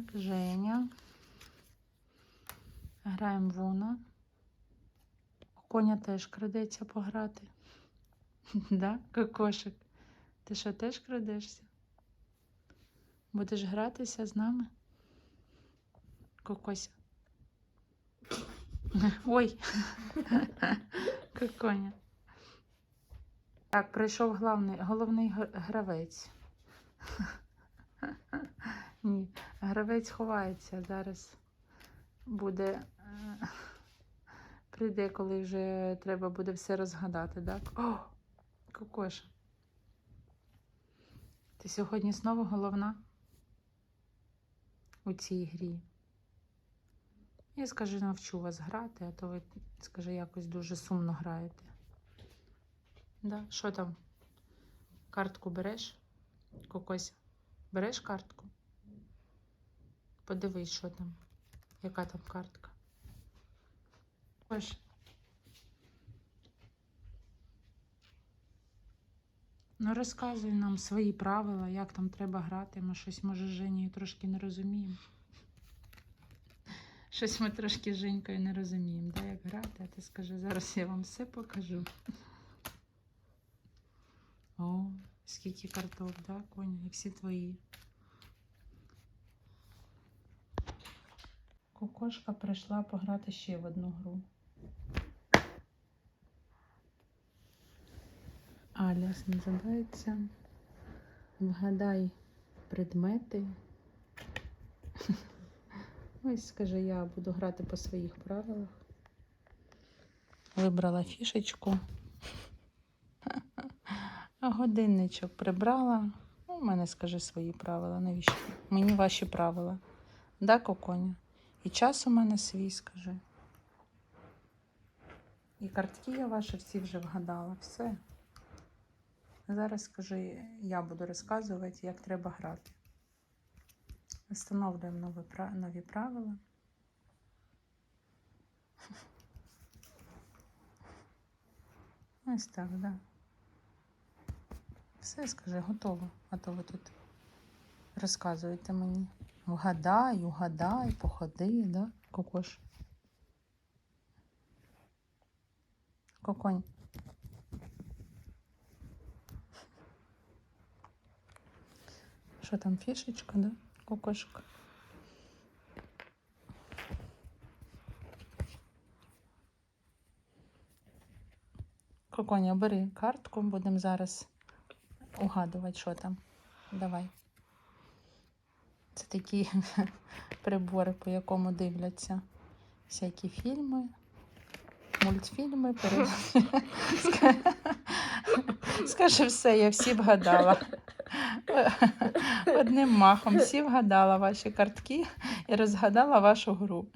Так, Женя. Граємо в Уно. Коня теж крадеться пограти. Да, кокошик? Ти що, теж крадешся? Будеш гратися з нами? Кокося. Ой. Коконя. Так, прийшов главний, головний гравець. Ні, гравець ховається. Зараз буде. е, Прийде, коли вже треба буде все розгадати, так? О, Кокоша. Ти сьогодні знову головна у цій грі. Я скажу, навчу вас грати, а то ви, скажи, якось дуже сумно граєте. Да? Що там? Картку береш? Кокось, береш картку? Подивись, що там. Яка там картка? Ось. Ну, розказуй нам свої правила, як там треба грати. Ми щось, може, з Женєю трошки не розуміємо. Щось ми трошки з Женькою не розуміємо, да, як грати, а ти скажи, зараз я вам все покажу. О, скільки карток, да, коні, як всі твої. Кокошка прийшла пограти ще в одну гру. Аля називається Вгадай предмети. Ось, скажи, я буду грати по своїх правилах. Вибрала фішечку. А годинничок прибрала. Ну, У мене скажи свої правила. Навіщо? Мені ваші правила. Да, коконя? І час у мене свій, скажи. І картки я ваші всі вже вгадала. Все. Зараз скажи, я буду розказувати, як треба грати. Встановлюємо нові, нові правила. Ось так, да. Все, скажи, готово. А то ви тут розказуєте мені. Вгадай, угадай, походи, да? Кокош. Коконь. Що там, фішечка, да? Кокошка. Коконя, бери картку, будемо зараз угадувати, що там. Давай. Це такі прибори, по якому дивляться всякі фільми, мультфільми. перед- Скажи все, я всі вгадала. Одним махом всі вгадала ваші картки і розгадала вашу гру.